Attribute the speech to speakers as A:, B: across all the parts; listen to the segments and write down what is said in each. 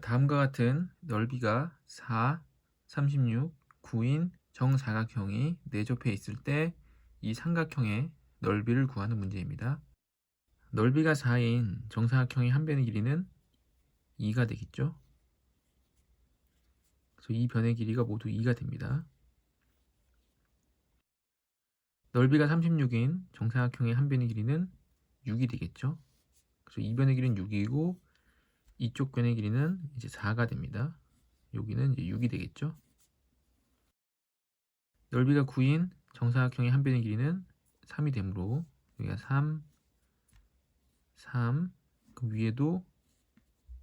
A: 다음과 같은 넓이가 4, 36, 9인 정사각형이 내접해 있을 때 이 삼각형의 넓이를 구하는 문제입니다. 넓이가 4인 정사각형의 한 변의 길이는 2가 되겠죠. 그래서 이 변의 길이가 모두 2가 됩니다. 넓이가 36인 정사각형의 한 변의 길이는 6이 되겠죠. 그래서 이 변의 길이는 6이고 이쪽 변의 길이는 이제 4가 됩니다. 여기는 이제 6이 되겠죠. 넓이가 9인 정사각형의 한 변의 길이는 3이 되므로 여기가 3, 3, 그 위에도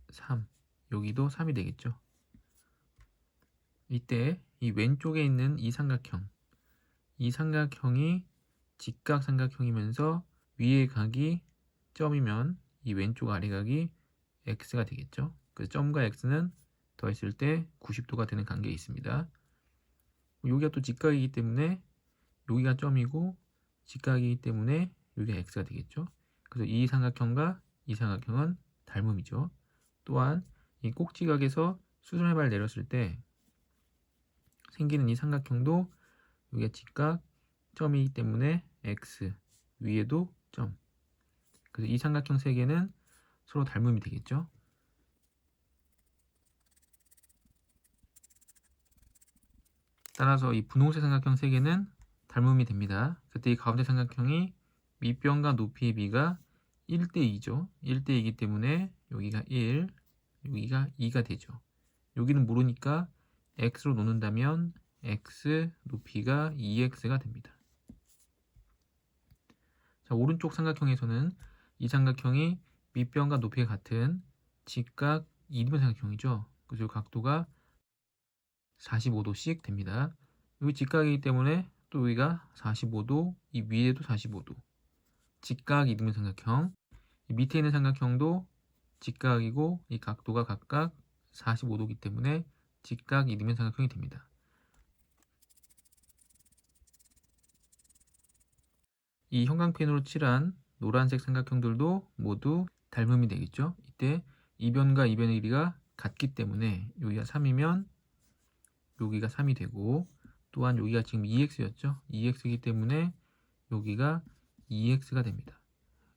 A: 3, 여기도 3이 되겠죠. 이때 이 왼쪽에 있는 이 삼각형, 이 삼각형이 직각 삼각형이면서 위의 각이 점이면 이 왼쪽 아래 각이 x가 되겠죠. 그래서 점과 x는 더했을 때 90도가 되는 관계에 있습니다. 여기가 또 직각이기 때문에 여기가 점이고 직각이기 때문에 여기가 x가 되겠죠. 그래서 이 삼각형과 이 삼각형은 닮음이죠. 또한 이 꼭지각에서 수선의 발 내렸을 때 생기는 이 삼각형도 여기가 직각 점이기 때문에 x 위에도 점. 그래서 이 삼각형 세 개는 서로 닮음이 되겠죠. 따라서 이 분홍색 삼각형 세 개는 닮음이 됩니다. 그때 이 가운데 삼각형이 밑변과 높이의 비가 1대 2죠. 1대 2이기 때문에 여기가 1, 여기가 2가 되죠. 여기는 모르니까 x로 놓는다면 x 높이가 2x가 됩니다. 자, 오른쪽 삼각형에서는 이 삼각형이 밑변과 높이가 같은 직각 이등변 삼각형이죠. 그래서 각도가 45도씩 됩니다. 여기 직각이기 때문에 또 여기가 45도, 이 위에도 45도. 직각 이등변 삼각형. 이 밑에 있는 삼각형도 직각이고 이 각도가 각각 45도이기 때문에 직각 이등변 삼각형이 됩니다. 이 형광펜으로 칠한 노란색 삼각형들도 모두 닮음이 되겠죠. 이때 이변과 이변의 길이가 같기 때문에 여기가 3이면 여기가 3이 되고 또한 여기가 지금 2x였죠. 2x이기 때문에 여기가 2x가 됩니다.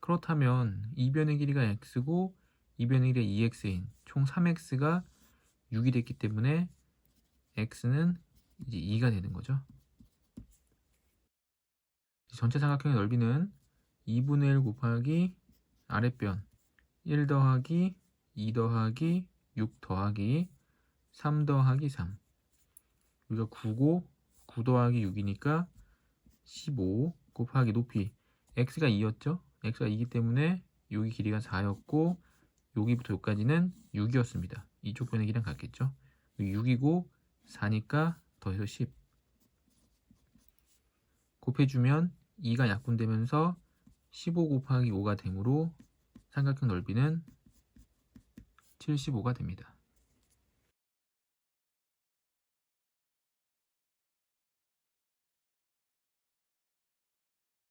A: 그렇다면 이변의 길이가 x고 이변의 길이가 2x인 총 3x가 6이 됐기 때문에 x는 이제 2가 되는 거죠. 전체 삼각형의 넓이는 2분의 1 곱하기 아랫변 1 더하기 2 더하기 6 더하기 3 더하기 3 여기가 9고 9 더하기 6이니까 15 곱하기 높이 x가 2였죠? x가 2이기 때문에 여기 길이가 4였고 여기부터 여기까지는 6이었습니다. 이쪽 변의 길이랑 같겠죠? 6이고 4니까 더해서 10 곱해주면 2가 약분되면서 15 곱하기 5가 되므로 삼각형 넓이는 75가 됩니다.